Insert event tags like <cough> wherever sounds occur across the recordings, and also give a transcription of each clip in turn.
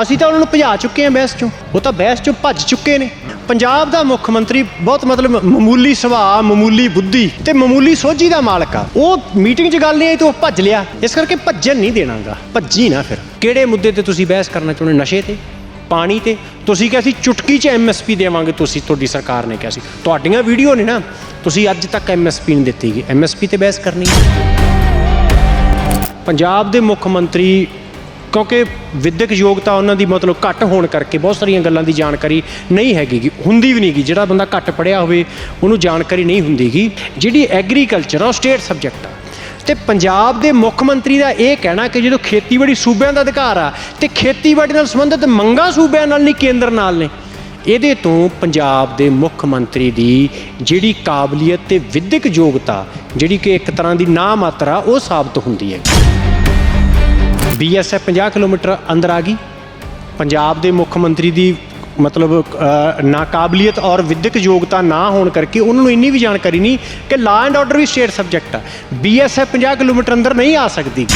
ਅਸੀਂ ਤਾਂ ਉਹਨਾਂ ਨੂੰ ਭਜਾ ਚੁੱਕੇ ਹਾਂ ਬਹਿਸ ਚੋਂ। ਉਹ ਤਾਂ ਬਹਿਸ ਚੋਂ ਭੱਜ ਚੁੱਕੇ ਨੇ। ਪੰਜਾਬ ਦਾ ਮੁੱਖ ਮੰਤਰੀ ਬਹੁਤ ਮਤਲਬ ਮਾਮੂਲੀ ਸੁਭਾਅ, ਮਾਮੂਲੀ ਬੁੱਧੀ ਤੇ ਮਾਮੂਲੀ ਸੋਝੀ ਦਾ ਮਾਲਕ ਆ। ਉਹ ਮੀਟਿੰਗ 'ਚ ਗੱਲ ਨਹੀਂ ਆਈ ਤਾਂ ਉਹ ਭੱਜ ਲਿਆ। ਇਸ ਕਰਕੇ ਭੱਜਣ ਨਹੀਂ ਦੇਣਾਗਾ। ਭੱਜੀ ਨਾ ਫਿਰ। ਕਿਹੜੇ ਮੁੱਦੇ ਤੇ ਤੁਸੀਂ ਬਹਿਸ ਕਰਨਾ ਚਾਹੁੰਦੇ ਨਸ਼ੇ ਤੇ? ਪਾਣੀ ਤੇ? ਤੁਸੀਂ ਕਿਹਾ ਸੀ ਚੁਟਕੀ 'ਚ ਐਮਐਸਪੀ ਦੇਵਾਂਗੇ, ਤੁਸੀਂ ਤੁਹਾਡੀ ਸਰਕਾਰ ਨੇ ਕਿਹਾ ਸੀ। ਤੁਹਾਡੀਆਂ ਵੀਡੀਓ ਨੇ ਨਾ, ਤੁਸੀਂ ਅੱਜ ਤੱਕ ਐਮਐਸਪੀ ਨਹੀਂ ਦਿੱਤੀ ਗਈ ਐਮਐਸਪੀ ਤੇ ਬਹਿਸ ਕਰਨੀ ਪੰਜਾਬ ਦੇ ਮੁੱਖ ਮੰਤਰੀ ਕਿਉਂਕਿ ਵਿਦਿਅਕ ਯੋਗਤਾ ਉਹਨਾਂ ਦੀ ਮਤਲਬ ਘੱਟ ਹੋਣ ਕਰਕੇ ਬਹੁਤ ਸਾਰੀਆਂ ਗੱਲਾਂ ਦੀ ਜਾਣਕਾਰੀ ਨਹੀਂ ਹੈਗੀ ਹੁੰਦੀ ਵੀ ਨਹੀਂ ਗੀ। ਜਿਹੜਾ ਬੰਦਾ ਘੱਟ ਪੜਿਆ ਹੋਵੇ, ਉਹਨੂੰ ਜਾਣਕਾਰੀ ਨਹੀਂ ਹੁੰਦੀਗੀ ਜਿਹੜੀ ਐਗਰੀਕਲਚਰ ਆ, ਉਹ ਸਟੇਟ ਸਬਜੈਕਟ ਆ। ਤੇ ਪੰਜਾਬ ਦੇ ਮੁੱਖ ਮੰਤਰੀ ਦਾ ਇਹ ਕਹਿਣਾ ਕਿ ਜਦੋਂ ਖੇਤੀਬਾੜੀ ਸੂਬਿਆਂ ਦਾ ਅਧਿਕਾਰ ਆ, ਤੇ ਖੇਤੀਬਾੜੀ ਨਾਲ ਸੰਬੰਧਿਤ ਮੰਗਾਂ ਸੂਬਿਆਂ ਨਾਲ ਨਹੀਂ, ਕੇਂਦਰ ਨਾਲ ਨੇ। ਇਹਦੇ ਤੋਂ ਪੰਜਾਬ ਦੇ ਮੁੱਖ ਮੰਤਰੀ ਦੀ ਜਿਹੜੀ ਕਾਬਲੀਅਤ ਤੇ ਵਿਦਿਅਕ ਯੋਗਤਾ, ਜਿਹੜੀ ਕਿ ਇੱਕ ਤਰ੍ਹਾਂ ਦੀ ਨਾ ਮਾਤਰਾ ਉਹ ਸਾਬਤ ਹੁੰਦੀ ਹੈ। ਬੀਐਸਐਫ 50 ਕਿਲੋਮੀਟਰ ਅੰਦਰ ਆ ਗਈ। ਪੰਜਾਬ ਦੇ ਮੁੱਖ ਮੰਤਰੀ ਦੀ, ਮਤਲਬ ਨਾਕਾਬਲੀਅਤ ਔਰ ਵਿਦਿਅਕ ਯੋਗਤਾ ਨਾ ਹੋਣ ਕਰਕੇ ਉਹਨਾਂ ਨੂੰ ਇੰਨੀ ਵੀ ਜਾਣਕਾਰੀ ਨਹੀਂ ਕਿ ਲਾ ਐਂਡ ਆਰਡਰ ਵੀ ਸਟੇਟ ਸਬਜੈਕਟ ਆ। ਬੀਐਸਐਫ 50 ਕਿਲੋਮੀਟਰ ਅੰਦਰ ਨਹੀਂ ਆ ਸਕਦੀ।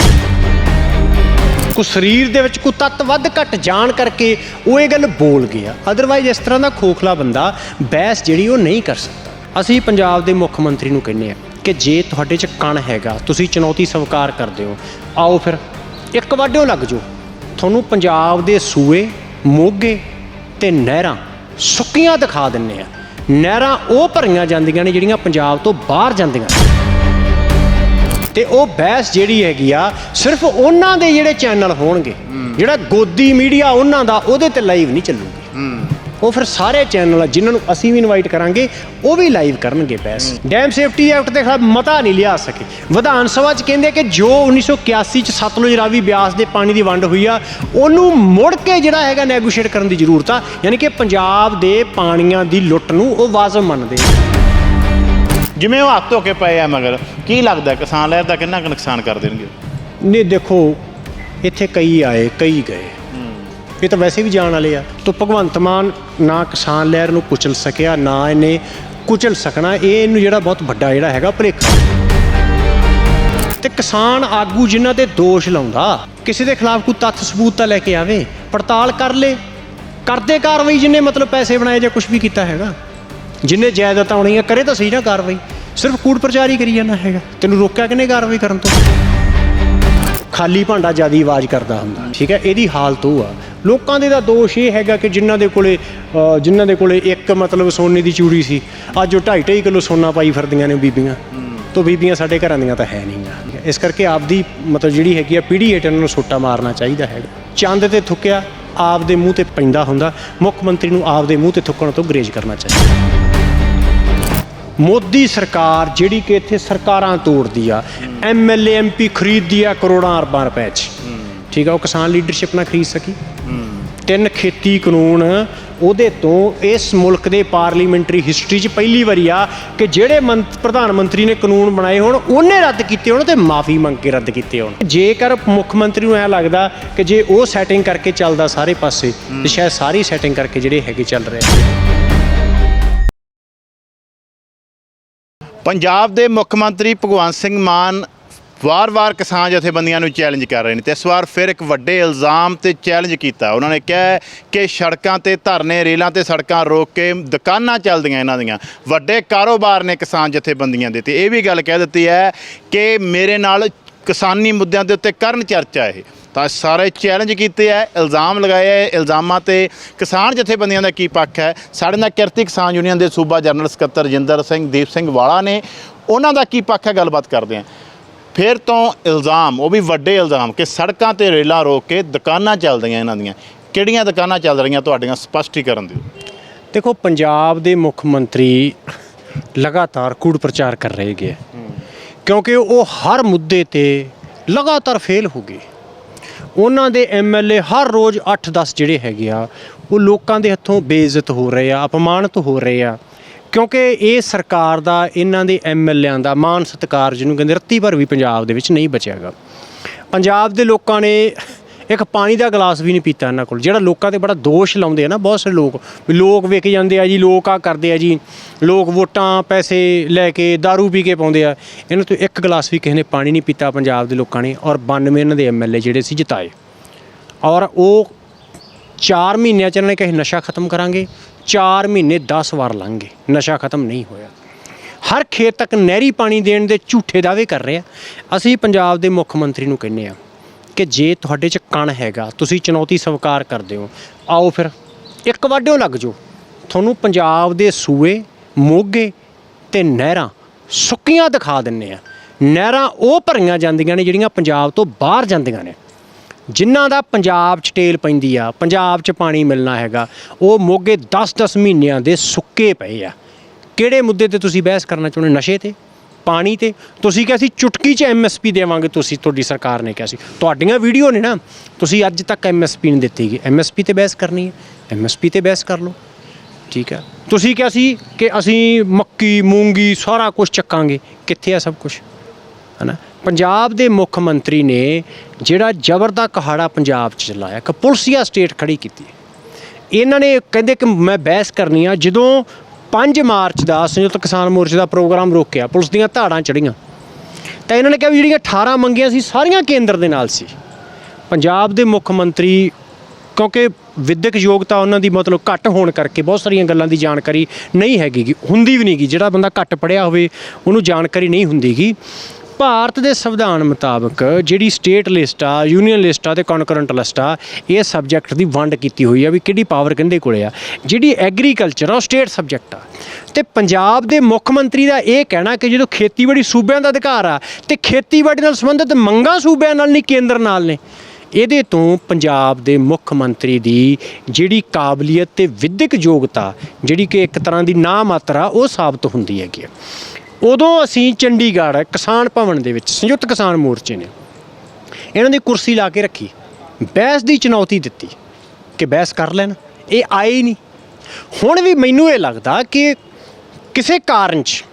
ਕੋ ਸਰੀਰ ਦੇ ਵਿੱਚ ਕੋ ਤੱਤ ਵੱਧ ਘਟ ਜਾਣ ਕਰਕੇ ਉਹ ਇਹ ਗੱਲ ਬੋਲ ਗਿਆ। ਅਦਰਵਾਈਜ਼ ਇਸ ਤਰ੍ਹਾਂ ਦਾ ਖੋਖਲਾ ਬੰਦਾ ਬਹਿਸ ਜਿਹੜੀ ਉਹ ਨਹੀਂ ਕਰ ਸਕਦਾ। ਅਸੀਂ ਪੰਜਾਬ ਦੇ ਮੁੱਖ ਮੰਤਰੀ ਨੂੰ ਕਹਿੰਦੇ ਆ ਕਿ ਜੇ ਤੁਹਾਡੇ 'ਚ ਕਣ ਹੈਗਾ, ਤੁਸੀਂ ਚੁਣੌਤੀ ਸਵੀਕਾਰ ਕਰਦੇ ਹੋ। ਆਓ ਫਿਰ ਇੱਕ ਵਾਢਿਓ ਲੱਗ ਜਾਓ। ਤੁਹਾਨੂੰ ਪੰਜਾਬ ਦੇ ਸੂਏ ਮੋਗੇ ਤੇ ਨਹਿਰਾਂ ਸੁੱਕੀਆਂ ਦਿਖਾ ਦਿੰਨੇ ਆ। ਨਹਿਰਾਂ ਉਹ ਭਰੀਆਂ ਜਾਂਦੀਆਂ ਨੇ ਜਿਹੜੀਆਂ ਪੰਜਾਬ ਤੋਂ ਬਾਹਰ ਜਾਂਦੀਆਂ ਤੇ ਉਹ ਬਹਿਸ ਜਿਹੜੀ ਹੈਗੀ ਆ ਸਿਰਫ ਉਹਨਾਂ ਦੇ ਜਿਹੜੇ ਚੈਨਲ ਹੋਣਗੇ ਜਿਹੜਾ ਗੋਦੀ ਮੀਡੀਆ ਉਹਨਾਂ ਦਾ ਉਹਦੇ ਤੇ ਲਾਈਵ ਨਹੀਂ ਚੱਲੂਗੀ। ਉਹ ਫਿਰ ਸਾਰੇ ਚੈਨਲ ਆ ਜਿਨ੍ਹਾਂ ਨੂੰ ਅਸੀਂ ਵੀ ਇਨਵਾਈਟ ਕਰਾਂਗੇ ਉਹ ਵੀ ਲਾਈਵ ਕਰਨਗੇ ਬਹਿਸ ਡੈਮ ਸੇਫਟੀ ਐਕਟ ਦੇ ਖਿਲਾਫ ਮਤਾ ਨਹੀਂ ਲਿਆ ਸਕੇ। ਵਿਧਾਨ ਸਭਾ 'ਚ ਕਹਿੰਦੇ ਕਿ ਜੋ 1981 'ਚ ਸਤਲੁਜ ਰਾਵੀ ਬਿਆਸ ਦੇ ਪਾਣੀ ਦੀ ਵੰਡ ਹੋਈ ਆ ਉਹਨੂੰ ਮੁੜ ਕੇ ਜਿਹੜਾ ਹੈਗਾ ਨੈਗੋਸ਼ੀਏਟ ਕਰਨ ਦੀ ਜ਼ਰੂਰਤ ਆ ਯਾਨੀ ਕਿ ਪੰਜਾਬ ਦੇ ਪਾਣੀਆਂ ਦੀ ਲੁੱਟ ਨੂੰ ਉਹ ਵਾਜਬ ਮੰਨਦੇ ਆ। ਜਿਵੇਂ ਉਹ ਹੱਥ ਧੋ ਕੇ ਪਏ ਆ ਮਗਰ ਕੀ ਲੱਗਦਾ ਕਿਸਾਨ ਲਹਿਰ ਦਾ ਕਿੰਨਾ ਕੁ ਨੁਕਸਾਨ ਕਰ ਦੇਣਗੇ? ਨੇ ਦੇਖੋ ਇੱਥੇ ਕਈ ਆਏ ਕਈ ਗਏ। ਇਹ ਤਾਂ ਵੈਸੇ ਵੀ ਜਾਣ ਵਾਲੇ ਆ। ਤੋ ਭਗਵੰਤ ਮਾਨ ਨਾ ਕਿਸਾਨ ਲਹਿਰ ਨੂੰ ਕੁਚਲ ਸਕਿਆ, ਨਾ ਇਹਨੇ ਕੁਚਲ ਸਕਣਾ। ਇਹ ਇਹਨੂੰ ਜਿਹੜਾ ਬਹੁਤ ਵੱਡਾ ਜਿਹੜਾ ਹੈਗਾ ਭੁਲੇਖਾ। ਤੇ ਕਿਸਾਨ ਆਗੂ ਜਿਨ੍ਹਾਂ ਤੇ ਦੋਸ਼ ਲਾਉਂਦਾ, ਕਿਸੇ ਦੇ ਖਿਲਾਫ ਕੋਈ ਤੱਥ ਸਬੂਤ ਤਾਂ ਲੈ ਕੇ ਆਵੇ, ਪੜਤਾਲ ਕਰ ਲੇ। ਕਰਦੇ ਕਾਰਵਾਈ ਜਿੰਨੇ ਮਤਲਬ ਪੈਸੇ ਬਣਾਏ ਜਾਂ ਕੁਝ ਵੀ ਕੀਤਾ ਹੈਗਾ। ਜਿੰਨੇ ਜਾਇਦਾਦਾਂ ਆਉਣੀਆਂ, ਕਰੇ ਤਾਂ ਸਹੀ ਨਾ ਕਾਰਵਾਈ। ਸਿਰਫ ਕੂੜ ਪ੍ਰਚਾਰ ਹੀ ਕਰੀ ਜਾਂਦਾ ਹੈਗਾ। ਤੈਨੂੰ ਰੋਕਿਆ ਕਿਨੇ ਕਾਰਵਾਈ ਕਰਨ ਤੋਂ? ਖਾਲੀ ਭਾਂਡਾ ਜਿਆਦੀ ਆਵਾਜ਼ ਕਰਦਾ ਹੁੰਦਾ। ਠੀਕ ਹੈ, ਇਹਦੀ ਹਾਲਤ ਉਹ ਆ। ਲੋਕਾਂ ਦੇ ਦਾ ਦੋਸ਼ ਇਹ ਹੈਗਾ ਕਿ ਜਿਨ੍ਹਾਂ ਦੇ ਕੋਲੇ ਜਿਨ੍ਹਾਂ ਦੇ ਕੋਲੇ ਇੱਕ ਮਤਲਬ ਸੋਨੇ ਦੀ ਚੂੜੀ ਸੀ, ਅੱਜ ਉਹ 2.5 2.5 ਕਿਲੋ ਸੋਨਾ ਪਾਈ ਫਿਰਦੀਆਂ ਨੇ ਬੀਬੀਆਂ। ਤੋਂ ਬੀਬੀਆਂ ਸਾਡੇ ਘਰਾਂ ਦੀਆਂ ਤਾਂ ਹੈ ਨਹੀਂਗਾ ਇਸ ਕਰਕੇ ਆਪਦੀ ਮਤਲਬ ਜਿਹੜੀ ਹੈਗੀ ਆ ਪੀੜੀ ਹੇਠ ਇਹਨਾਂ ਨੂੰ ਸੋਟਾ ਮਾਰਨਾ ਚਾਹੀਦਾ ਹੈਗਾ ਚੰਦ ਤੇ ਥੁੱਕਿਆ ਆਪ ਦੇ ਮੂੰਹ ਤੇ ਪੈਂਦਾ ਹੁੰਦਾ, ਮੁੱਖ ਮੰਤਰੀ ਨੂੰ ਆਪਦੇ ਮੂੰਹ ਤੇ ਥੁੱਕਣ ਤੋਂ ਗਰੇਜ ਕਰਨਾ ਚਾਹੀਦਾ। ਮੋਦੀ ਸਰਕਾਰ ਜਿਹੜੀ ਕਿ ਇੱਥੇ ਸਰਕਾਰਾਂ ਤੋੜਦੀ ਆ ਐਮਐਲਏ ਐਮਪੀ ਖਰੀਦਦੀ ਆ ਕਰੋੜਾਂ ਅਰਬਾਂ ਰੁਪਏ 'ਚ। ਠੀਕ ਆ, ਉਹ ਕਿਸਾਨ ਲੀਡਰਸ਼ਿਪ ਨਾ ਖਰੀਦ ਸਕੀ। ਤਿੰਨ ਖੇਤੀ ਕਾਨੂੰਨ ਉਹਦੇ ਤੋਂ ਇਸ ਮੁਲਕ ਦੇ ਪਾਰਲੀਮੈਂਟਰੀ ਹਿਸਟਰੀ 'ਚ ਪਹਿਲੀ ਵਾਰੀ ਆ ਕਿ ਜਿਹੜੇ ਪ੍ਰਧਾਨ ਮੰਤਰੀ ਨੇ ਕਾਨੂੰਨ ਬਣਾਏ ਹੋਣ ਉਹਨੇ ਰੱਦ ਕੀਤੇ ਹੋਣ ਤੇ ਮਾਫੀ ਮੰਗ ਕੇ ਰੱਦ ਕੀਤੇ ਹੋਣ। ਜੇਕਰ ਮੁੱਖ ਮੰਤਰੀ ਨੂੰ ਐ ਲੱਗਦਾ ਕਿ ਜੇ ਉਹ ਸੈਟਿੰਗ ਕਰਕੇ ਚੱਲਦਾ ਸਾਰੇ ਪਾਸੇ ਤੇ ਸ਼ਾਇਦ ਸਾਰੀ ਸੈਟਿੰਗ ਕਰਕੇ ਜਿਹੜੇ ਹੈਗੇ ਚੱਲ ਰਹੇ ਪੰਜਾਬ ਦੇ ਮੁੱਖ ਮੰਤਰੀ ਭਗਵੰਤ ਸਿੰਘ ਮਾਨ ਵਾਰ-ਵਾਰ ਕਿਸਾਨ ਜਥੇਬੰਦੀਆਂ ਨੂੰ ਚੈਲੰਜ ਕਰ ਰਹੇ ਨੇ ਤੇ ਇਸ ਵਾਰ ਫਿਰ ਇੱਕ ਵੱਡੇ ਇਲਜ਼ਾਮ ਤੇ ਚੈਲੰਜ ਕੀਤਾ। ਉਹਨਾਂ ਨੇ ਕਿਹਾ ਕਿ ਸੜਕਾਂ ਤੇ ਧਰਨੇ, ਰੇਲਾਂ ਤੇ ਸੜਕਾਂ ਰੋਕ ਕੇ ਦੁਕਾਨਾਂ ਚੱਲਦੀਆਂ ਇਹਨਾਂ ਦੀਆਂ। ਵੱਡੇ ਕਾਰੋਬਾਰ ਨੇ ਕਿਸਾਨ ਜਥੇਬੰਦੀਆਂ ਦੇ ਤੇ ਇਹ ਵੀ ਗੱਲ ਕਹਿ ਦਿੱਤੀ ਹੈ ਕਿ ਮੇਰੇ ਨਾਲ ਕਿਸਾਨੀ ਮੁੱਦਿਆਂ ਦੇ ਉੱਤੇ ਕਰਨ ਚਰਚਾ ਇਹ। ਤਾਂ ਸਾਰੇ ਚੈਲੰਜ ਕੀਤੇ ਹੈ, ਇਲਜ਼ਾਮ ਲਗਾਏ ਹੈ, ਇਲਜ਼ਾਮਾਂ ਤੇ ਕਿਸਾਨ ਜਥੇਬੰਦੀਆਂ ਦਾ ਕੀ ਪੱਖ ਹੈ? ਸਾਡੇ ਨਾਲ ਕਿਰਤੀ ਕਿਸਾਨ ਯੂਨੀਅਨ ਦੇ ਸੂਬਾ ਜਨਰਲ ਸਕੱਤਰ ਜਿੰਦਰ ਸਿੰਘ, ਦੀਪ ਸਿੰਘ ਵਾਲਾ ਨੇ। ਉਹਨਾਂ ਦਾ ਕੀ ਪੱਖ ਹੈ? ਗੱਲਬਾਤ ਕਰਦੇ ਹਾਂ। ਫਿਰ ਤੋਂ ਇਲਜ਼ਾਮ, ਉਹ ਵੀ ਵੱਡੇ ਇਲਜ਼ਾਮ ਕਿ ਸੜਕਾਂ ਤੇ ਰੇਲਾਂ ਰੋਕ ਕੇ ਦੁਕਾਨਾਂ ਚੱਲਦੀਆਂ ਇਹਨਾਂ ਦੀਆਂ। ਕਿਹੜੀਆਂ ਦੁਕਾਨਾਂ ਚੱਲ ਰਹੀਆਂ ਤੁਹਾਡੀਆਂ ਸਪਸ਼ਟੀਕਰਨ ਦਿਓ। ਦੇਖੋ, ਪੰਜਾਬ ਦੇ ਮੁੱਖ ਮੰਤਰੀ ਲਗਾਤਾਰ ਕੂੜ ਪ੍ਰਚਾਰ ਕਰ ਰਹੇ ਗਏ ਕਿਉਂਕਿ ਉਹ ਹਰ ਮੁੱਦੇ ਤੇ ਲਗਾਤਾਰ ਫੇਲ ਹੋ ਗਏ। ਉਹਨਾਂ ਦੇ ਐਮਐਲਏ ਹਰ ਰੋਜ਼ 8-10 ਜਿਹੜੇ ਹੈਗੇ ਆ, ਉਹ ਲੋਕਾਂ ਦੇ ਹੱਥੋਂ ਬੇਇੱਜ਼ਤ ਹੋ ਰਹੇ ਆ, ਅਪਮਾਨਿਤ ਹੋ ਰਹੇ ਆ। ਕਿਉਂਕਿ ਇਹ ਸਰਕਾਰ ਦਾ, ਇਹਨਾਂ ਦੇ ਐਮਐਲਏਆਂ ਦਾ ਮਾਨ ਸਤਿਕਾਰ ਜਿਹਨੂੰ ਕਹਿੰਦੇ ਰੱਤੀ ਭਰ ਵੀ ਪੰਜਾਬ ਦੇ ਵਿੱਚ ਨਹੀਂ ਬਚਿਆਗਾ ਪੰਜਾਬ ਦੇ ਲੋਕਾਂ ਨੇ ਇੱਕ ਪਾਣੀ ਦਾ ਗਲਾਸ ਵੀ ਨਹੀਂ ਪੀਤਾ ਇਹਨਾਂ ਕੋਲ, ਜਿਹੜਾ ਲੋਕਾਂ ਤੇ ਬੜਾ ਦੋਸ਼ ਲਾਉਂਦੇ ਆ ਨਾ, ਬਹੁਤ ਸਾਰੇ ਲੋਕ, ਵੀ ਲੋਕ ਵਿਕ ਜਾਂਦੇ ਆ ਜੀ, ਲੋਕ ਆ ਕਰਦੇ ਆ ਜੀ, ਲੋਕ ਵੋਟਾਂ, ਪੈਸੇ ਲੈ ਕੇ दारू ਪੀ ਕੇ ਪਾਉਂਦੇ ਆ। ਇਹਨਾਂ ਤੋਂ ਇੱਕ ਗਲਾਸ ਵੀ ਕਿਸੇ ਨੇ ਪਾਣੀ ਨਹੀਂ ਪੀਤਾ ਪੰਜਾਬ ਦੇ ਲੋਕਾਂ ਨੇ ਔਰ 92 ਇਹਨਾਂ ਦੇ ਐਮਐਲਏ ਜਿਹੜੇ ਸੀ ਜਿਤਾਏ। ਔਰ ਉਹ 4 ਮਹੀਨਿਆਂ ਚ ਇਹਨਾਂ ਨੇ ਕਹੇ ਨਸ਼ਾ ਖਤਮ ਕਰਾਂਗੇ। 4 ਮਹੀਨੇ 10 ਵਾਰ ਲੰਘ ਗਏ ਨਸ਼ਾ ਖਤਮ ਨਹੀਂ ਹੋਇਆ। ਹਰ ਖੇਤ ਤੱਕ ਨਹਿਰੀ ਪਾਣੀ ਦੇਣ ਦੇ ਝੂਠੇ ਦਾਅਵੇ ਕਰ ਰਹੇ ਆ। ਅਸੀਂ ਪੰਜਾਬ ਦੇ ਮੁੱਖ ਮੰਤਰੀ ਨੂੰ ਕਹਿੰਨੇ ਆ ਕਿ ਜੇ ਤੁਹਾਡੇ ਚ ਕਣ ਹੈਗਾ, ਤੁਸੀਂ ਚੁਣੌਤੀ ਸਵੀਕਾਰ ਕਰਦੇ ਹੋ। ਆਓ ਫਿਰ, ਇੱਕ ਵਾਢਿਓ ਲੱਗ ਜਾਓ। ਤੁਹਾਨੂੰ ਪੰਜਾਬ ਦੇ ਸੂਏ, ਮੋਗੇ ਤੇ ਨਹਿਰਾਂ ਸੁੱਕੀਆਂ ਦਿਖਾ ਦਿੰਨੇ ਆ। ਨਹਿਰਾਂ ਉਹ ਭਰੀਆਂ ਜਾਂਦੀਆਂ ਨੇ ਜਿਹੜੀਆਂ ਪੰਜਾਬ ਤੋਂ ਬਾਹਰ ਜਾਂਦੀਆਂ ਨੇ। ਜਿਨ੍ਹਾਂ ਦਾ ਪੰਜਾਬ 'ਚ ਟੇਲ ਪੈਂਦੀ ਆ, ਪੰਜਾਬ 'ਚ ਪਾਣੀ ਮਿਲਣਾ ਹੈਗਾ, ਉਹ ਮੋਗੇ 10-10 ਮਹੀਨਿਆਂ ਦੇ ਸੁੱਕੇ ਪਏ ਆ। ਕਿਹੜੇ ਮੁੱਦੇ ਤੇ ਤੁਸੀਂ ਬਹਿਸ ਕਰਨਾ ਚਾਹੁੰਦੇ ਨਸ਼ੇ ਤੇ? ਪਾਣੀ ਤੇ? ਤੁਸੀਂ ਕਿਹਾ ਸੀ ਚੁਟਕੀ 'ਚ ਐਮਐਸਪੀ ਦੇਵਾਂਗੇ, ਤੁਸੀਂ, ਤੁਹਾਡੀ ਸਰਕਾਰ ਨੇ ਕਿਹਾ ਸੀ। ਤੁਹਾਡੀਆਂ ਵੀਡੀਓ ਨੇ ਨਾ, ਤੁਸੀਂ ਅੱਜ ਤੱਕ ਐਮਐਸਪੀ ਨਹੀਂ ਦਿੱਤੀ ਗਈ ਐਮਐਸਪੀ ਤੇ ਬਹਿਸ ਕਰਨੀ ਹੈ। ਐਮਐਸਪੀ ਤੇ ਬਹਿਸ ਕਰ ਲਓ। ਠੀਕ ਹੈ ਤੁਸੀਂ ਕਿਹਾ ਸੀ ਕਿ ਅਸੀਂ ਮੱਕੀ, ਮੂੰਗੀ ਸਾਰਾ ਕੁਝ ਚੱਕਾਂਗੇ। ਕਿੱਥੇ ਆ ਸਭ ਕੁਝ ਹਨਾ? ਪੰਜਾਬ ਦੇ ਮੁੱਖ ਮੰਤਰੀ ਨੇ ਜਿਹੜਾ ਜ਼ਬਰ ਦਾ ਕਹਾੜਾ ਪੰਜਾਬ 'ਚ ਚਲਾਇਆ ਕਿ ਪੁਲਸੀਆ ਸਟੇਟ ਖੜੀ ਕੀਤੀ ਇਹਨਾਂ ਨੇ ਕਹਿੰਦੇ ਕਿ ਮੈਂ ਬਹਿਸ ਕਰਨੀ ਆ, ਜਦੋਂ 5 ਮਾਰਚ ਦਾ ਸੰਯੁਕਤ ਕਿਸਾਨ ਮੋਰਚੇ ਦਾ ਪ੍ਰੋਗਰਾਮ ਰੋਕਿਆ, ਪੁਲਿਸ ਦੀਆਂ ਧਾੜਾਂ ਚੜੀਆਂ ਤਾਂ ਇਹਨਾਂ ਨੇ ਕਿਹਾ ਵੀ ਜਿਹੜੀਆਂ 18 ਮੰਗੀਆਂ ਸੀ, ਸਾਰੀਆਂ ਕੇਂਦਰ ਦੇ ਨਾਲ ਸੀ। ਪੰਜਾਬ ਦੇ ਮੁੱਖ ਮੰਤਰੀ, ਕਿਉਂਕਿ ਵਿਦਿਅਕ ਯੋਗਤਾ ਉਹਨਾਂ ਦੀ ਮਤਲਬ ਘੱਟ ਹੋਣ ਕਰਕੇ ਬਹੁਤ ਸਾਰੀਆਂ ਗੱਲਾਂ ਦੀ ਜਾਣਕਾਰੀ ਨਹੀਂ ਹੈਗੀ ਹੁੰਦੀ ਵੀ ਨਹੀਂ ਗੀ ਜਿਹੜਾ ਬੰਦਾ ਘੱਟ ਪੜਿਆ ਹੋਵੇ, ਉਹਨੂੰ ਜਾਣਕਾਰੀ ਨਹੀਂ ਹੁੰਦੀਗੀ। ਭਾਰਤ ਦੇ ਸੰਵਿਧਾਨ ਮੁਤਾਬਕ ਜਿਹੜੀ ਸਟੇਟ ਲਿਸਟ ਆ ਯੂਨੀਅਨ ਲਿਸਟ ਆ ਤੇ ਕਨਕਰੈਂਟ ਲਿਸਟ ਆ, ਇਹ ਸਬਜੈਕਟ ਦੀ ਵੰਡ ਕੀਤੀ ਹੋਈ ਆ ਵੀ ਕਿਹੜੀ ਪਾਵਰ ਕਿਹਦੇ ਕੋਲੇ ਆ। ਜਿਹੜੀ ਐਗਰੀਕਲਚਰ ਆ, ਉਹ ਸਟੇਟ ਸਬਜੈਕਟ ਆ। ਤੇ ਪੰਜਾਬ ਦੇ ਮੁੱਖ ਮੰਤਰੀ ਦਾ ਇਹ ਕਹਿਣਾ ਕਿ ਜਦੋਂ ਖੇਤੀਬਾੜੀ ਸੂਬਿਆਂ ਦਾ ਅਧਿਕਾਰ ਆ ਤੇ ਖੇਤੀਬਾੜੀ ਨਾਲ ਸੰਬੰਧਿਤ ਮੰਗਾਂ ਸੂਬਿਆਂ ਨਾਲ ਨਹੀਂ, ਕੇਂਦਰ ਨਾਲ ਨੇ। ਇਹਦੇ ਤੋਂ ਪੰਜਾਬ ਦੇ ਮੁੱਖ ਮੰਤਰੀ ਦੀ ਜਿਹੜੀ ਕਾਬਲੀਅਤ ਤੇ ਵਿਦਿਅਕ ਯੋਗਤਾ, ਜਿਹੜੀ ਕਿ ਇੱਕ ਤਰ੍ਹਾਂ ਦੀ ਨਾ ਮਾਤਰਾ ਉਹ ਸਾਬਤ ਹੁੰਦੀ ਹੈਗੀ ਆ। ਉਦੋਂ ਅਸੀਂ ਚੰਡੀਗੜ੍ਹ ਕਿਸਾਨ ਭਵਨ ਦੇ ਵਿੱਚ ਸੰਯੁਕਤ ਕਿਸਾਨ ਮੋਰਚੇ ਨੇ ਇਹਨਾਂ ਦੀ ਕੁਰਸੀ ਲਾ ਕੇ ਰੱਖੀ, ਬਹਿਸ ਦੀ ਚੁਣੌਤੀ ਦਿੱਤੀ ਕਿ ਬਹਿਸ ਕਰ ਲੈਣ, ਇਹ ਆਏ ਹੀ ਨਹੀਂ। ਹੁਣ ਵੀ ਮੈਨੂੰ ਇਹ ਲੱਗਦਾ ਕਿ ਕਿਸੇ ਕਾਰਨ 'ਚ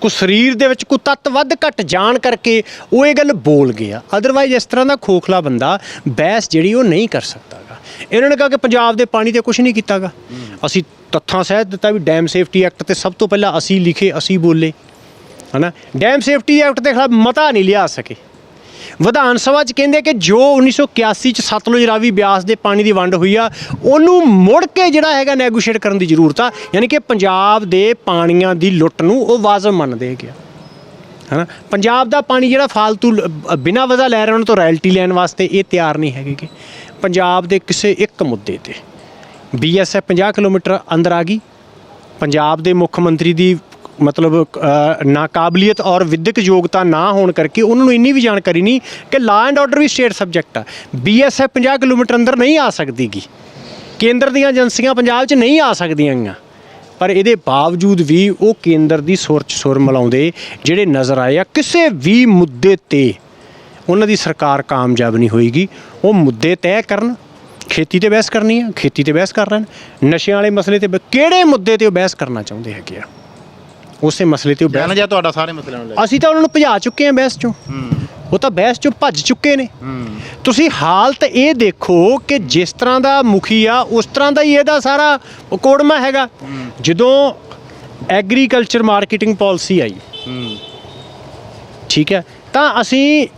ਕੋ ਸਰੀਰ ਦੇ ਵਿੱਚ ਕੋ ਤੱਤ ਵੱਧ ਘਟ ਜਾਣ ਕਰਕੇ ਉਹ ਇਹ ਗੱਲ ਬੋਲ ਗਿਆ। ਅਦਰਵਾਈਜ਼ ਇਸ ਤਰ੍ਹਾਂ ਦਾ ਖੋਖਲਾ ਬੰਦਾ ਬਹਿਸ ਜਿਹੜੀ ਉਹ ਨਹੀਂ ਕਰ ਸਕਦਾਗਾ ਇਹਨਾਂ ਨੇ ਕਿਹਾ ਕਿ ਪੰਜਾਬ ਦੇ ਪਾਣੀ ਤੇ ਕੁਝ ਨਹੀਂ ਕੀਤਾਗਾ। ਅਸੀਂ ਤੱਥਾਂ ਸਹਿਤ ਦਿੱਤਾ ਵੀ ਡੈਮ ਸੇਫਟੀ ਐਕਟ ਤੇ ਸਭ ਤੋਂ ਪਹਿਲਾਂ ਅਸੀਂ ਲਿਖੇ, ਅਸੀਂ ਬੋਲੇ। ਹਨਾ? ਡੈਮ ਸੇਫਟੀ ਐਕਟ ਦੇ ਖਿਲਾਫ ਮਤਾ ਨਹੀਂ ਲਿਆ ਸਕੇ। ਵਿਧਾਨ ਸਭਾ ਚ ਕਹਿੰਦੇ ਕਿ ਜੋ 1981 ਚ ਸਤਲੁਜ ਰਾਵੀ ਬਿਆਸ ਦੇ ਪਾਣੀ ਦੀ ਵੰਡ ਹੋਈ ਆ, ਉਹਨੂੰ ਮੁੜ ਕੇ ਜਿਹੜਾ ਹੈਗਾ ਨੈਗੋਸ਼ੀਏਟ ਕਰਨ ਦੀ ਜ਼ਰੂਰਤ ਆ, ਯਾਨੀ ਕਿ ਪੰਜਾਬ ਦੇ ਪਾਣੀਆਂ ਦੀ ਲੁੱਟ ਨੂੰ ਉਹ ਵਾਜਬ ਮੰਨਦੇ ਹੈਗੇ ਆ। ਹਨਾ? ਪੰਜਾਬ ਦਾ ਪਾਣੀ ਜਿਹੜਾ ਫਾਲਤੂ ਬਿਨਾਂ ਵਜ੍ਹਾ ਲੈ ਰਹੇ ਉਹਨਾਂ ਤੋਂ ਰਾਇਲਟੀ ਲੈਣ ਵਾਸਤੇ ਇਹ ਤਿਆਰ ਨਹੀਂ ਹੈਗੇ ਗੇ। ਪੰਜਾਬ ਦੇ ਕਿਸੇ ਇੱਕ ਮੁੱਦੇ ਤੇ। ਬੀਐਸਐਫ 50 ਕਿਲੋਮੀਟਰ ਅੰਦਰ ਆ ਗਈ। ਪੰਜਾਬ ਦੇ ਮੁੱਖ ਮੰਤਰੀ ਦੀ ਮਤਲਬ ਅ, ਨਾਕਾਬਲੀਅਤ ਔਰ ਵਿਦਿਅਕ ਯੋਗਤਾ ਨਾ ਹੋਣ ਕਰਕੇ ਉਹਨਾਂ ਨੂੰ ਇੰਨੀ ਵੀ ਜਾਣਕਾਰੀ ਨਹੀਂ ਕਿ ਲਾ ਐਂਡ ਆਰਡਰ ਵੀ ਸਟੇਟ ਸਬਜੈਕਟ ਆ। ਬੀਐਸਐਫ 50 ਕਿਲੋਮੀਟਰ ਅੰਦਰ ਨਹੀਂ ਆ ਸਕਦੀਗੀ। ਕੇਂਦਰ ਦੀਆਂ ਏਜੰਸੀਆਂ ਪੰਜਾਬ 'ਚ ਨਹੀਂ ਆ ਸਕਦੀਆਂ ਗੀਆਂ। ਪਰ ਇਹਦੇ ਬਾਵਜੂਦ ਵੀ ਉਹ ਕੇਂਦਰ ਦੀ ਸੁਰਚ ਸੁਰ ਮਿਲਾਉਂਦੇ ਜਿਹੜੇ ਨਜ਼ਰ ਆਏ ਆ ਕਿਸੇ ਵੀ ਮੁੱਦੇ ਤੇ ਉਹਨਾਂ ਦੀ ਸਰਕਾਰ ਕਾਮਯਾਬ ਨਹੀਂ ਹੋਏਗੀ। ਉਹ ਮੁੱਦੇ ਤੈਅ ਕਰਨ ਖੇਤੀ ਤੇ ਬਹਿਸ ਕਰਨੀ ਆ ਖੇਤੀ ਤੇ ਬਹਿਸ ਕਰ ਲੈਣ। ਨਸ਼ਿਆਂ ਵਾਲੇ ਮਸਲੇ ਤੇ ਬ- ਕਿਹੜੇ ਮੁੱਦੇ ਤੇ ਉਹ ਬਹਿਸ ਕਰਨਾ ਚਾਹੁੰਦੇ ਹੈਗੇ ਆ? ਉਸੇ ਮਸਲੇ ਤੇ ਉਹ ਬਹਿਸ ਜਾ ਤੁਹਾਡਾ ਸਾਰੇ ਮਸਲਿਆਂ ਨੂੰ ਲੈ ਕੇ। ਅਸੀਂ ਤਾਂ ਉਹਨਾਂ ਨੂੰ ਭਜਾ ਚੁੱਕੇ ਹਾਂ ਬਹਿਸ ਚੋਂ। ਹੂੰ। ਉਹ ਤਾਂ ਬਹਿਸ ਚੋਂ ਭੱਜ ਚੁੱਕੇ ਨੇ। ਹੂੰ। ਤੁਸੀਂ ਹਾਲਤ ਇਹ ਦੇਖੋ ਕਿ ਜਿਸ ਤਰ੍ਹਾਂ ਦਾ ਮੁਖੀ ਆ ਉਸ ਤਰ੍ਹਾਂ ਦਾ ਹੀ ਇਹਦਾ ਸਾਰਾ ਕੋੜਮਾ ਹੈਗਾ। ਜਦੋਂ ਐਗਰੀਕਲਚਰ ਮਾਰਕੀਟਿੰਗ ਪਾਲਿਸੀ ਆਈ ਹੂੰ। ਠੀਕ ਹੈ ਤਾਂ ਅਸੀਂ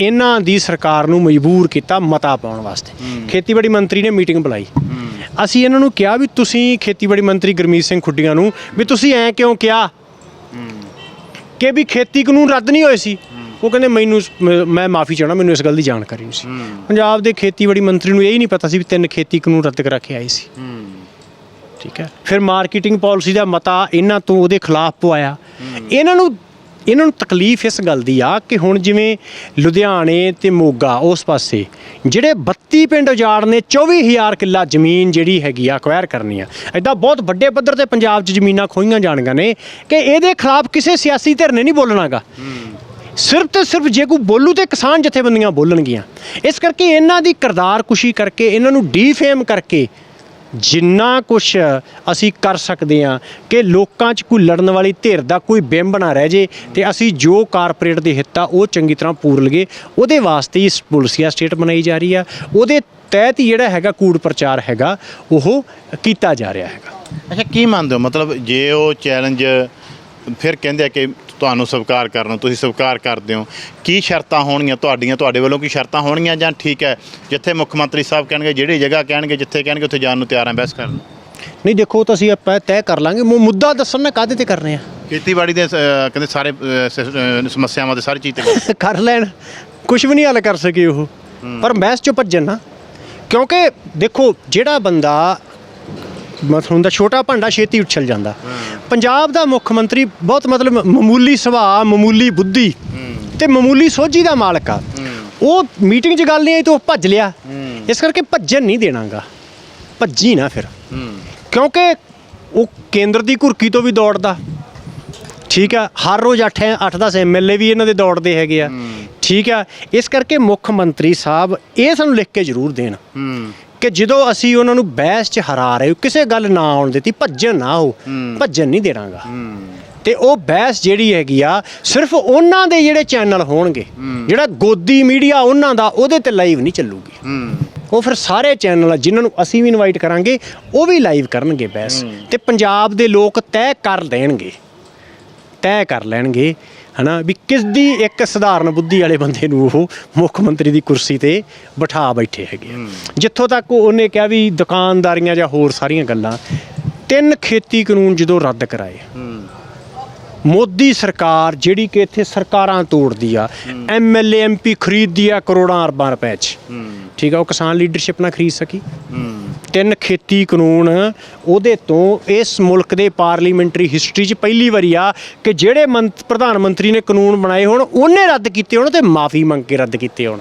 ਇਹਨਾਂ ਦੀ ਸਰਕਾਰ ਨੂੰ ਮਜਬੂਰ ਕੀਤਾ ਮਤਾ ਪਾਉਣ ਵਾਸਤੇ। ਖੇਤੀਬਾੜੀ ਮੰਤਰੀ ਨੇ ਮੀਟਿੰਗ ਬੁਲਾਈ। ਅਸੀਂ ਇਹਨਾਂ ਨੂੰ ਕਿਹਾ ਵੀ ਤੁਸੀਂ ਖੇਤੀਬਾੜੀ ਮੰਤਰੀ ਗੁਰਮੀਤ ਸਿੰਘ ਖੁੱਡੀਆਂ ਨੂੰ ਵੀ ਤੁਸੀਂ ਐਂ ਕਿਉਂ ਕਿਹਾ? ਕਿ ਵੀ ਖੇਤੀ ਕਾਨੂੰਨ ਰੱਦ ਨਹੀਂ ਹੋਏ ਸੀ। ਉਹ ਕਹਿੰਦੇ ਮੈਨੂੰ ਮੈਂ ਮਾਫੀ ਚਾਹਣਾ ਮੈਨੂੰ ਇਸ ਗੱਲ ਦੀ ਜਾਣਕਾਰੀ ਨਹੀਂ ਸੀ। ਪੰਜਾਬ ਦੇ ਖੇਤੀਬਾੜੀ ਮੰਤਰੀ ਨੂੰ ਇਹ ਹੀ ਨਹੀਂ ਪਤਾ ਸੀ ਵੀ ਤਿੰਨ ਖੇਤੀ ਕਾਨੂੰਨ ਰੱਦ ਕਰਾ ਕੇ ਆਏ ਸੀ। ਠੀਕ ਹੈ। ਫਿਰ ਮਾਰਕੀਟਿੰਗ ਪਾਲਿਸੀ ਦਾ ਮਤਾ ਇਹਨਾਂ ਤੋਂ ਉਹਦੇ ਖਿਲਾਫ ਪਵਾਇਆ। ਇਹਨਾਂ ਨੂੰ ਇਹਨਾਂ ਨੂੰ ਤਕਲੀਫ ਇਸ ਗੱਲ ਦੀ ਆ ਕਿ ਹੁਣ ਜਿਵੇਂ ਲੁਧਿਆਣੇ ਤੇ ਮੋਗਾ ਉਸ ਪਾਸੇ ਜਿਹੜੇ 32 ਪਿੰਡ ਉਜਾੜ ਉਜਾੜਨੇ 24000 ਕਿੱਲਾ ਜ਼ਮੀਨ ਜਿਹੜੀ ਹੈਗੀ ਆ ਅਕਵਾਇਰ ਕਰਨੀ ਆ। ਐਦਾਂ ਬਹੁਤ ਵੱਡੇ ਪੱਧਰ ਤੇ ਪੰਜਾਬ 'ਚ ਜ਼ਮੀਨਾਂ ਖੋਈਆਂ ਜਾਣਗੀਆਂ ਨੇ ਕਿ ਇਹਦੇ ਖਿਲਾਫ ਕਿਸੇ ਸਿਆਸੀ ਧਿਰ ਨੇ ਨਹੀਂ ਬੋਲਣਾਗਾ। ਸਿਰਫ ਤੇ ਸਿਰਫ ਜੇ ਕੋਈ ਬੋਲੂ ਤੇ ਕਿਸਾਨ ਜਥੇਬੰਦੀਆਂ ਬੋਲਣਗੀਆਂ। ਇਸ ਕਰਕੇ ਇਹਨਾਂ ਦੀ ਕਿਰਦਾਰ ਕੁਸ਼ੀ ਕਰਕੇ, ਇਹਨਾਂ ਨੂੰ ਡੀਫੇਮ ਕਰਕੇ ਜਿੰਨਾ ਕੁਛ ਅਸੀਂ ਕਰ ਸਕਦੇ ਹਾਂ ਕਿ ਲੋਕਾਂ 'ਚ ਕੋਈ ਲੜਨ ਵਾਲੀ ਧਿਰ ਦਾ ਕੋਈ ਬਿੰਬ ਨਾ ਰਹਿ ਜੇ ਤੇ ਅਸੀਂ ਜੋ ਕਾਰਪੋਰੇਟ ਦੇ ਹਿੱਤ ਆ ਉਹ ਚੰਗੀ ਤਰ੍ਹਾਂ ਪੂਰ ਲਈਏ, ਉਹਦੇ ਵਾਸਤੇ ਹੀ ਇਸ ਪੁਲਸੀਆ ਸਟੇਟ ਬਣਾਈ ਜਾ ਰਹੀ ਆ। ਉਹਦੇ ਤਹਿਤ ਹੀ ਜਿਹੜਾ ਹੈਗਾ ਕੂੜ ਪ੍ਰਚਾਰ ਹੈਗਾ, ਉਹ ਕੀਤਾ ਜਾ ਰਿਹਾ ਹੈਗਾ। ਅੱਛਾ, ਕੀ ਮੰਨਦੇ ਹੋ? ਮਤਲਬ ਜੇ ਉਹ ਚੈਲੰਜ ਫਿਰ ਕਹਿੰਦੇ ਆ ਕਿ ਤੁਹਾਨੂੰ ਸਵੀਕਾਰ ਕਰਨ ਤੁਸੀਂ ਸਵੀਕਾਰ ਕਰਦੇ ਹੋ। ਕੀ ਸ਼ਰਤਾਂ ਹੋਣਗੀਆਂ ਤੁਹਾਡੀਆਂ? ਤੁਹਾਡੇ ਵੱਲੋਂ ਕੀ ਸ਼ਰਤਾਂ ਹੋਣਗੀਆਂ ਜਾਂ ਠੀਕ ਹੈ? ਜਿੱਥੇ ਮੁੱਖ ਮੰਤਰੀ ਸਾਹਿਬ ਕਹਿਣਗੇ ਜਿਹੜੀ ਜਗ੍ਹਾ ਕਹਿਣਗੇ ਜਿੱਥੇ ਕਹਿਣਗੇ ਉੱਥੇ ਜਾਣ ਨੂੰ ਤਿਆਰ ਹਾਂ ਬਹਿਸ ਕਰਨ। ਨਹੀਂ ਦੇਖੋ ਉਹ ਤਾਂ ਅਸੀਂ ਆਪਾਂ ਤੈਅ ਕਰ ਲਾਂਗੇ। ਮੁ- ਮੁੱਦਾ ਦੱਸਣ ਨਾ ਕਾਹਦੇ ਤੇ ਕਰ ਰਹੇ? ਆ ਖੇਤੀਬਾੜੀ ਦੇ ਕਹਿੰਦੇ ਸਾਰੇ ਸਮੱਸਿਆਵਾਂ ਦੇ ਸਾਰੀ ਚੀਜ਼ ਤੇ <laughs> ਕਰ ਲੈਣ। ਕੁਝ ਵੀ ਨਹੀਂ ਹੱਲ ਕਰ ਸਕੇ ਉਹ। ਪਰ ਬਹਿਸ ਚੋਂ ਭੱਜਣ ਨਾ। ਕਿਉਂਕਿ ਦੇਖੋ ਜਿਹੜਾ ਬੰਦਾ ਮਤਲਬ ਹੁੰਦਾ ਛੋਟਾ ਭਾਂਡਾ ਛੇਤੀ ਉਛਲ ਜਾਂਦਾ। ਪੰਜਾਬ ਦਾ ਮੁੱਖ ਮੰਤਰੀ ਬਹੁਤ ਮਤਲਬ ਮਾਮੂਲੀ ਸੁਭਾਅ, ਮਾਮੂਲੀ ਬੁੱਧੀ ਤੇ ਮਾਮੂਲੀ ਸੋਝੀ ਦਾ ਮਾਲਕ ਆ। ਉਹ ਮੀਟਿੰਗ 'ਚ ਗੱਲ ਨਹੀਂ ਆਈ ਤਾਂ ਉਹ ਭੱਜ ਲਿਆ। ਇਸ ਕਰਕੇ ਭੱਜਣ ਨਹੀਂ ਦੇਣਾਗਾ। ਭੱਜੀ ਨਾ ਫਿਰ। ਕਿਉਂਕਿ ਉਹ ਕੇਂਦਰ ਦੀ ਘੁਰਕੀ ਤੋਂ ਵੀ ਦੌੜਦਾ। ਠੀਕ ਆ, ਹਰ ਰੋਜ਼ 8 8-10 ਐਮਐਲਏ ਵੀ ਇਹਨਾਂ ਦੇ ਦੌੜਦੇ ਹੈਗੇ ਆ। ਠੀਕ ਆ, ਇਸ ਕਰਕੇ ਮੁੱਖ ਮੰਤਰੀ ਸਾਹਿਬ ਇਹ ਸਾਨੂੰ ਲਿਖ ਕੇ ਜ਼ਰੂਰ ਦੇਣ। ਕਿ ਜਦੋਂ ਅਸੀਂ ਉਹਨਾਂ ਨੂੰ ਬਹਿਸ 'ਚ ਹਰਾ ਰਹੇ ਹੋ ਕਿਸੇ ਗੱਲ ਨਾ ਆਉਣ ਦਿੱਤੀ ਭੱਜਣ ਨਾ ਹੋ ਭੱਜਣ ਨਹੀਂ ਦੇਣਾਗਾ। ਤੇ ਉਹ ਬਹਿਸ ਜਿਹੜੀ ਹੈਗੀ ਆ ਸਿਰਫ ਉਹਨਾਂ ਦੇ ਜਿਹੜੇ ਚੈਨਲ ਹੋਣਗੇ ਜਿਹੜਾ ਗੋਦੀ ਮੀਡੀਆ ਉਹਨਾਂ ਦਾ ਉਹਦੇ ਤੇ ਲਾਈਵ ਨਹੀਂ ਚੱਲੂਗੀ। ਉਹ ਫਿਰ ਸਾਰੇ ਚੈਨਲ ਜਿਨ੍ਹਾਂ ਨੂੰ ਅਸੀਂ ਵੀ ਇਨਵਾਈਟ ਕਰਾਂਗੇ ਉਹ ਵੀ ਲਾਈਵ ਕਰਨਗੇ ਬਹਿਸ। ਤੇ ਪੰਜਾਬ ਦੇ ਲੋਕ ਤੈਅ ਕਰ ਦੇਣਗੇ ਤੈਅ ਕਰ ਲੈਣਗੇ ਹਨਾ ਵੀ ਕਿਸ ਦੀ ਇੱਕ ਸਧਾਰਨ ਬੁੱਧੀ ਵਾਲੇ ਬੰਦੇ ਨੂੰ ਉਹ ਮੁੱਖ ਮੰਤਰੀ ਦੀ ਕੁਰਸੀ ਤੇ ਬਿਠਾ ਬੈਠੇ ਹੈਗੇ ਆ। ਜਿੱਥੋਂ ਤੱਕ ਉਹਨੇ ਕਿਹਾ ਵੀ ਦੁਕਾਨਦਾਰੀਆਂ ਜਾਂ ਹੋਰ ਸਾਰੀਆਂ ਗੱਲਾਂ ਤਿੰਨ ਖੇਤੀ ਕਾਨੂੰਨ ਜਦੋਂ ਰੱਦ ਕਰਾਏ ਮੋਦੀ ਸਰਕਾਰ ਜਿਹੜੀ ਕਿ ਇੱਥੇ ਸਰਕਾਰਾਂ ਤੋੜਦੀ ਆ ਐਮਐਲਏ ਐਮਪੀ ਖਰੀਦਦੀ ਆ ਕਰੋੜਾਂ ਅਰਬਾਂ ਰੁਪਏ 'ਚ। ਠੀਕ ਆ ਉਹ ਕਿਸਾਨ ਲੀਡਰਸ਼ਿਪ ਨਾਲ ਖਰੀਦ ਸਕੀ। ਤਿੰਨ ਖੇਤੀ ਕਾਨੂੰਨ ਉਹਦੇ ਤੋਂ ਇਸ ਮੁਲਕ ਦੇ ਪਾਰਲੀਮੈਂਟਰੀ ਹਿਸਟਰੀ 'ਚ ਪਹਿਲੀ ਵਾਰੀ ਆ ਕਿ ਜਿਹੜੇ ਪ੍ਰਧਾਨ ਮੰਤਰੀ ਨੇ ਕਾਨੂੰਨ ਬਣਾਏ ਹੋਣ ਉਹਨੇ ਰੱਦ ਕੀਤੇ ਹੋਣ ਤੇ ਮਾਫੀ ਮੰਗ ਕੇ ਰੱਦ ਕੀਤੇ ਹੋਣ।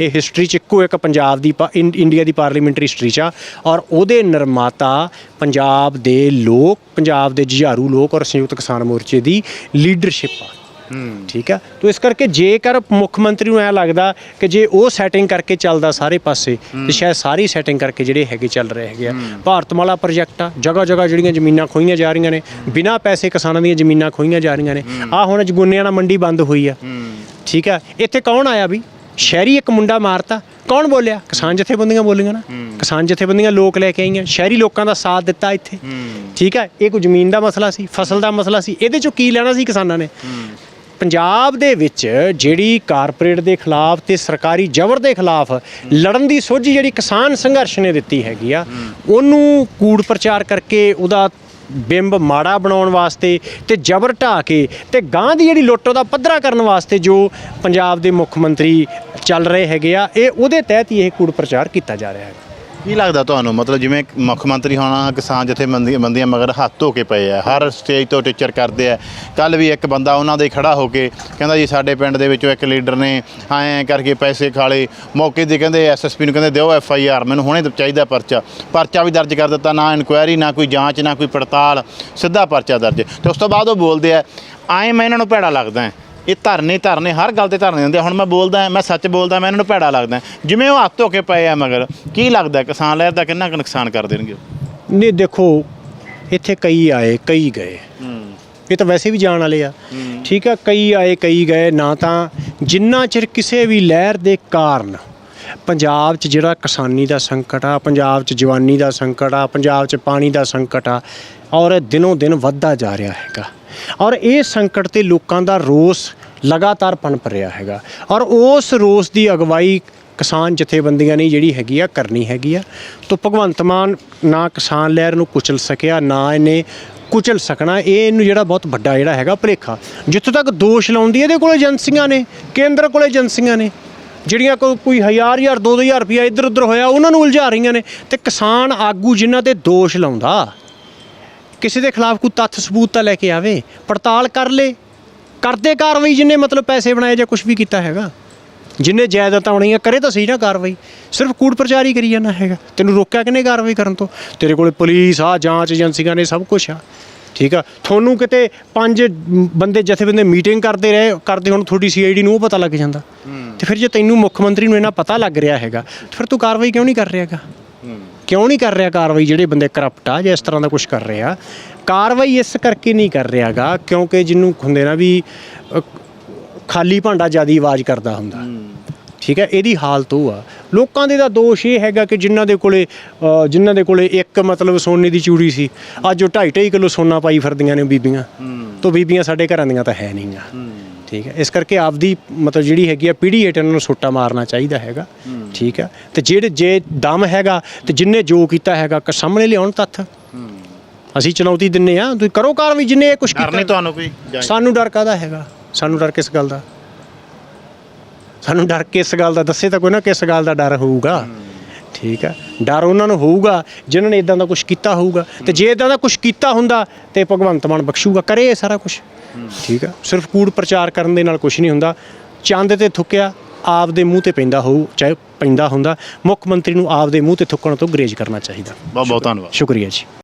ਇਹ ਹਿਸਟਰੀ 'ਚ ਇੱਕੋ ਇੱਕ ਪੰਜਾਬ ਦੀ ਇੰਡੀਆ ਦੀ ਪਾਰਲੀਮੈਂਟਰੀ ਹਿਸਟਰੀ 'ਚ ਆ ਔਰ ਉਹਦੇ ਨਿਰਮਾਤਾ ਪੰਜਾਬ ਦੇ ਲੋਕ ਪੰਜਾਬ ਦੇ ਜੁਝਾਰੂ ਲੋਕ ਔਰ ਸੰਯੁਕਤ ਕਿਸਾਨ ਮੋਰਚੇ ਦੀ ਲੀਡਰਸ਼ਿਪ ਆ। ਠੀਕ ਆ? ਤੋ ਇਸ ਕਰਕੇ ਜੇਕਰ ਮੁੱਖ ਮੰਤਰੀ ਨੂੰ ਐ ਲੱਗਦਾ ਕਿ ਜੇ ਉਹ ਸੈਟਿੰਗ ਕਰਕੇ ਚੱਲਦਾ ਸਾਰੇ ਪਾਸੇ ਤੇ ਸ਼ਾਇਦ ਸਾਰੀ ਸੈਟਿੰਗ ਕਰਕੇ ਜਿਹੜੇ ਹੈਗੇ ਚੱਲ ਰਹੇ ਹੈਗੇ ਆ। ਭਾਰਤਮਾਲਾ ਪ੍ਰੋਜੈਕਟ ਆ ਜਗ੍ਹਾ ਜਗ੍ਹਾ ਜਿਹੜੀਆਂ ਜ਼ਮੀਨਾਂ ਖੋਈਆਂ ਜਾ ਰਹੀਆਂ ਨੇ ਬਿਨਾਂ ਪੈਸੇ ਕਿਸਾਨਾਂ ਦੀਆਂ ਜ਼ਮੀਨਾਂ ਖੋਈਆਂ ਜਾ ਰਹੀਆਂ ਨੇ। ਆ ਹੁਣ ਜਗੁੰਨਿਆਣਾ ਮੰਡੀ ਬੰਦ ਹੋਈ ਆ। ਠੀਕ ਆ? ਇੱਥੇ ਕੌਣ ਆਇਆ ਵੀ? ਸ਼ਹਿਰੀ ਇੱਕ ਮੁੰਡਾ ਮਾਰਤਾ। ਕੌਣ ਬੋਲਿਆ? ਕਿਸਾਨ ਜਥੇਬੰਦੀਆਂ ਬੋਲੀਆਂ ਨਾ। ਕਿਸਾਨ ਜਥੇਬੰਦੀਆਂ ਲੋਕ ਲੈ ਕੇ ਆਈਆਂ। ਸ਼ਹਿਰੀ ਲੋਕਾਂ ਦਾ ਸਾਥ ਦਿੱਤਾ ਇੱਥੇ। ਠੀਕ ਹੈ ਇਹ ਕੋਈ ਜ਼ਮੀਨ ਦਾ ਮਸਲਾ ਸੀ? ਫਸਲ ਦਾ ਮਸਲਾ ਸੀ? ਇਹਦੇ ਚੋਂ ਕੀ ਲੈਣਾ ਸੀ ਕਿਸਾਨਾਂ ਨੇ? ਪੰਜਾਬ ਦੇ ਵਿੱਚ ਜਿਹੜੀ ਕਾਰਪੋਰੇਟ ਦੇ ਖਿਲਾਫ ਤੇ ਸਰਕਾਰੀ ਜ਼ਬਰ ਦੇ ਖਿਲਾਫ ਲੜਨ ਦੀ ਸੋਝੀ ਜਿਹੜੀ ਕਿਸਾਨ ਸੰਘਰਸ਼ ਨੇ ਦਿੱਤੀ ਹੈਗੀ ਆ, ਉਹਨੂੰ ਕੂੜ ਪ੍ਰਚਾਰ ਕਰਕੇ ਉਹਦਾ ਬਿੰਬ ਮਾੜਾ ਬਣਾਉਣ ਵਾਸਤੇ ਤੇ ਜ਼ਬਰ ਢਾ ਕੇ ਤੇ ਗਾਂ ਦੀ ਜਿਹੜੀ ਲੁੱਟ ਉਹਦਾ ਪੱਧਰਾ ਕਰਨ ਵਾਸਤੇ ਜੋ ਪੰਜਾਬ ਦੇ ਮੁੱਖ ਮੰਤਰੀ ਚੱਲ ਰਹੇ ਹੈਗੇ ਆ, ਇਹ ਉਹਦੇ ਤਹਿਤ ਹੀ ਇਹ ਕੂੜ ਪ੍ਰਚਾਰ ਕੀਤਾ ਜਾ ਰਿਹਾ ਹੈ। ਕੀ ਲੱਗਦਾ ਤੁਹਾਨੂੰ? ਮਤਲਬ ਜਿਵੇਂ ਮੁੱਖ ਮੰਤਰੀ ਹੋਣਾ, ਕਿਸਾਨ ਜਥੇਬੰਦੀਆਂ ਬੰਦੀਆਂ ਮਗਰ ਹੱਥ ਧੋ ਕੇ ਪਏ ਆ, ਹਰ ਸਟੇਜ ਤੋਂ ਟੀਚਰ ਕਰਦੇ ਆ। ਕੱਲ ਵੀ ਇੱਕ ਬੰਦਾ ਉਹਨਾਂ ਦੇ ਖੜਾ ਹੋ ਕੇ ਕਹਿੰਦਾ ਜੀ, ਸਾਡੇ ਪਿੰਡ ਦੇ ਵਿੱਚੋਂ ਇੱਕ ਲੀਡਰ ਨੇ ਐਂ ਕਰਕੇ ਪੈਸੇ ਖਾਲੇ ਮੌਕੇ ਤੇ ਕਹਿੰਦੇ ਐਸਐਸਪੀ ਨੂੰ ਕਹਿੰਦੇ, ਦਿਓ ਐਫ ਆਈ ਆਰ ਮੈਨੂੰ ਹੁਣੇ ਚਾਹੀਦਾ ਪਰਚਾ। ਪਰਚਾ ਵੀ ਦਰਜ ਕਰ ਦਿੱਤਾ, ਨਾ ਇਨਕੁਆਇਰੀ ਨਾ ਕੋਈ ਜਾਂਚ, ਨਾ ਕੋਈ ਪੜਤਾਲ, ਸਿੱਧਾ ਪਰਚਾ ਦਰਜ। ਤੇ ਉਸ ਤੋਂ ਬਾਅਦ ਉਹ ਬੋਲਦੇ ਆ, ਐਂ ਮੈਂ ਇਹਨਾਂ ਨੂੰ ਭੈੜਾ ਲੱਗਦਾ। ਇਹ ਧਰਨੇ ਧਰਨੇ ਹਰ ਗੱਲ ਤੇ ਧਰਨੇ ਆ। ਹੁਣ ਮੈਂ ਬੋਲਦਾ ਮੈਂ ਸੱਚ ਬੋਲਦਾ ਮੈਂ ਇਹਨਾਂ ਨੂੰ ਭੈੜਾ ਲੱਗਦਾ ਜਿਵੇਂ ਉਹ ਹੱਥ ਧੋ ਕੇ ਪਏ ਆ ਮਗਰ ਕੀ ਲੱਗਦਾ ਕਿਸਾਨ ਲਹਿਰ ਦਾ ਕਿੰਨਾ ਕੁ ਨੁਕਸਾਨ ਕਰ ਦੇਣਗੇ? ਨਹੀਂ ਦੇਖੋ ਇੱਥੇ ਕਈ ਆਏ ਕਈ ਗਏ। ਇਹ ਤਾਂ ਵੈਸੇ ਵੀ ਜਾਣ ਵਾਲੇ ਆ। ਠੀਕ ਆ ਕਈ ਆਏ ਕਈ ਗਏ ਨਾ ਤਾਂ ਜਿੰਨਾ ਚਿਰ ਕਿਸੇ ਵੀ ਲਹਿਰ ਦੇ ਕਾਰਨ ਪੰਜਾਬ 'ਚ ਜਿਹੜਾ ਕਿਸਾਨੀ ਦਾ ਸੰਕਟ ਆ ਪੰਜਾਬ 'ਚ ਜਵਾਨੀ ਦਾ ਸੰਕਟ ਆ ਪੰਜਾਬ 'ਚ ਪਾਣੀ ਦਾ ਸੰਕਟ ਆ ਔਰ ਦਿਨੋਂ ਦਿਨ ਵੱਧਦਾ ਜਾ ਰਿਹਾ ਹੈਗਾ। ਔਰ ਇਹ ਸੰਕਟ ਤੇ ਲੋਕਾਂ ਦਾ ਰੋਸ ਲਗਾਤਾਰ ਪਨਪ ਰਿਹਾ ਹੈਗਾ। ਔਰ ਉਸ ਰੋਸ ਦੀ ਅਗਵਾਈ ਕਿਸਾਨ ਜਥੇਬੰਦੀਆਂ ਨੇ ਜਿਹੜੀ ਹੈਗੀ ਆ ਕਰਨੀ ਹੈਗੀ ਆ। ਤੋ ਭਗਵੰਤ ਮਾਨ ਨਾ ਕਿਸਾਨ ਲਹਿਰ ਨੂੰ ਕੁਚਲ ਸਕਿਆ, ਨਾ ਇਹਨੇ ਕੁਚਲ ਸਕਣਾ, ਇਹ ਇਹਨੂੰ ਜਿਹੜਾ ਬਹੁਤ ਵੱਡਾ ਜਿਹੜਾ ਹੈਗਾ ਭੁਲੇਖਾ। ਜਿੱਥੋਂ ਤੱਕ ਦੋਸ਼ ਲਾਉਂਦੀ ਇਹਦੇ ਕੋਲ ਏਜੰਸੀਆਂ ਨੇ, ਕੇਂਦਰ ਕੋਲ ਏਜੰਸੀਆਂ ਨੇ। ਜਿਹੜੀਆਂ ਕੋਈ ਕੋਈ ਹਜ਼ਾਰ ਹਜ਼ਾਰ, ਦੋ ਦੋ ਹਜ਼ਾਰ ਰੁਪਇਆ ਇੱਧਰ ਉੱਧਰ ਹੋਇਆ, ਉਹਨਾਂ ਨੂੰ ਉਲਝਾ ਰਹੀਆਂ ਨੇ। ਤੇ ਕਿਸਾਨ ਆਗੂ ਜਿਨ੍ਹਾਂ ਤੇ ਦੋਸ਼ ਲਾਉਂਦਾ ਕਿਸੇ ਦੇ ਖਿਲਾਫ ਕੋਈ ਤੱਥ ਸਬੂਤ ਤਾਂ ਲੈ ਕੇ ਆਵੇ ਪੜਤਾਲ ਕਰ ਲੇ। ਕਰਦੇ ਕਾਰਵਾਈ ਜਿੰਨੇ ਮਤਲਬ ਪੈਸੇ ਬਣਾਏ ਜਾਂ ਕੁਝ ਵੀ ਕੀਤਾ ਹੈਗਾ। ਜਿੰਨੇ ਜਾਇਦਾਦਾਂ ਬਣਾਈਆਂ ਕਰੇ ਤਾਂ ਸਹੀ ਨਾ ਕਾਰਵਾਈ। ਸਿਰਫ ਕੂੜ ਪ੍ਰਚਾਰ ਹੀ ਕਰੀ ਜਾਂਦਾ ਹੈਗਾ। ਤੈਨੂੰ ਰੋਕਿਆ ਕਿਨੇ ਕਾਰਵਾਈ ਕਰਨ ਤੋਂ? ਤੇਰੇ ਕੋਲੇ ਪੁਲਿਸ ਆ ਜਾਂਚ ਏਜੰਸੀਆਂ ਨੇ ਸਭ ਕੁਝ ਆ। ਠੀਕ ਆ? ਤੁਹਾਨੂੰ ਕਿਤੇ ਪੰਜ ਬੰਦੇ ਜਥੇਬੰਦੇ ਮੀਟਿੰਗ ਕਰਦੇ ਰਹੇ ਕਰਦੇ ਹੁਣ ਤੁਹਾਡੀ ਸੀਆਈਡੀ ਨੂੰ ਉਹ ਪਤਾ ਲੱਗ ਜਾਂਦਾ। ਤੇ ਫਿਰ ਜੇ ਤੈਨੂੰ ਮੁੱਖ ਮੰਤਰੀ ਨੂੰ ਇਹਨਾਂ ਪਤਾ ਲੱਗ ਰਿਹਾ ਹੈਗਾ ਫਿਰ ਤੂੰ ਕਾਰਵਾਈ ਕਿਉਂ ਨਹੀਂ ਕਰ ਰਿਹਾਗਾ ਕਿਉਂ ਨਹੀਂ ਕਰ ਰਿਹਾ ਕਾਰਵਾਈ ਜਿਹੜੇ ਬੰਦੇ ਕਰਪਟ ਆ ਜਾਂ ਇਸ ਤਰ੍ਹਾਂ ਦਾ ਕੁਝ ਕਰ ਰਹੇ? ਆ ਕਾਰਵਾਈ ਇਸ ਕਰਕੇ ਨਹੀਂ ਕਰ ਰਿਹਾਗਾ ਕਿਉਂਕਿ ਜਿਹਨੂੰ ਹੁੰਦੇ ਨਾ ਵੀ ਅ, ਖਾਲੀ ਭਾਂਡਾ ਜਿਆਦੀ ਆਵਾਜ਼ ਕਰਦਾ ਹੁੰਦਾ। ਠੀਕ ਹੈ? ਇਹਦੀ ਹਾਲਤ ਉਹ ਆ। ਲੋਕਾਂ ਦੇ ਦਾ ਦੋਸ਼ ਇਹ ਹੈਗਾ ਕਿ ਜਿਨ੍ਹਾਂ ਦੇ ਕੋਲੇ ਅ, ਜਿਨ੍ਹਾਂ ਦੇ ਕੋਲੇ ਇੱਕ ਮਤਲਬ ਸੋਨੇ ਦੀ ਚੂੜੀ ਸੀ ਅੱਜ ਉਹ 2.5 ਕਿਲੋ ਸੋਨਾ ਪਾਈ ਫਿਰਦੀਆਂ ਨੇ ਬੀਬੀਆਂ। ਤੋਂ ਬੀਬੀਆਂ ਸਾਡੇ ਘਰਾਂ ਦੀਆਂ ਤਾਂ ਹੈ ਨਹੀਂਗਾ ਠੀਕ ਹੈ। ਇਸ ਕਰਕੇ ਆਪਦੀ ਮਤਲਬ ਜਿਹੜੀ ਹੈਗੀ ਆ ਪੀੜ੍ਹੀ ਹੇਠ ਇਹਨਾਂ ਨੂੰ ਸੋਟਾ ਮਾਰਨਾ ਚਾਹੀਦਾ ਹੈਗਾ। ਠੀਕ ਹੈ। ਤੇ ਜਿਹੜੇ ਜੇ ਦਮ ਹੈਗਾ ਤੇ ਜਿੰਨੇ ਜੋ ਕੀਤਾ ਹੈਗਾ ਕ ਸਾਹਮਣੇ ਲਿਆਉਣ ਤੱਥ। ਅਸੀਂ ਚੁਣੌਤੀ ਦਿੰਨੇ ਆ। ਤੁਸੀਂ ਕਰੋ ਕਾਰਵਾਈ ਜਿੰਨੇ ਇਹ ਕੁਝ ਡਰ ਨਹੀਂ ਤੁਹਾਨੂੰ ਕੋਈ? ਸਾਨੂੰ ਡਰ ਕਾਦਾ ਹੈਗਾ? ਸਾਨੂੰ ਡਰ ਕਿਸ ਗੱਲ ਦਾ? ਸਾਨੂੰ ਡਰ ਕਿਸ ਗੱਲ ਦਾ? ਦੱਸੇ ਤਾਂ ਕੋਈ ਨਾ ਕਿਸ ਗੱਲ ਦਾ ਡਰ ਹੋਊਗਾ। ਠੀਕ ਹੈ। ਡਰ ਉਹਨਾਂ ਨੂੰ ਹੋਊਗਾ ਜਿਨ੍ਹਾਂ ਨੇ ਇਦਾਂ ਦਾ ਕੁਝ ਕੀਤਾ ਹੋਊਗਾ। ਤੇ ਜੇ ਇਦਾਂ ਦਾ ਕੁਝ ਕੀਤਾ ਹੁੰਦਾ ਤੇ ਭਗਵੰਤ ਮਾਨ ਬਖਸ਼ੂਗਾ ਕਰੇ ਇਹ ਸਾਰਾ ਕੁਝ ਠੀਕ ਹੈ ਸਿਰਫ ਕੂੜ ਪ੍ਰਚਾਰ ਕਰਨ ਦੇ ਨਾਲ ਕੁਝ ਨਹੀਂ ਹੁੰਦਾ। ਚੰਦ ਤੇ ਥੁੱਕਿਆ ਆਪ ਦੇ ਮੂੰਹ ਤੇ ਪੈਂਦਾ ਹੋਊ ਚਾਹੇ ਪੈਂਦਾ ਹੁੰਦਾ। ਮੁੱਖ ਮੰਤਰੀ ਨੂੰ ਆਪ ਦੇ ਮੂੰਹ ਤੇ ਥੁੱਕਣ ਤੋਂ ਗਰੇਜ ਕਰਨਾ ਚਾਹੀਦਾ। ਬਹੁਤ ਬਹੁਤ ਧੰਨਵਾਦ। ਸ਼ੁਕਰੀਆ ਜੀ।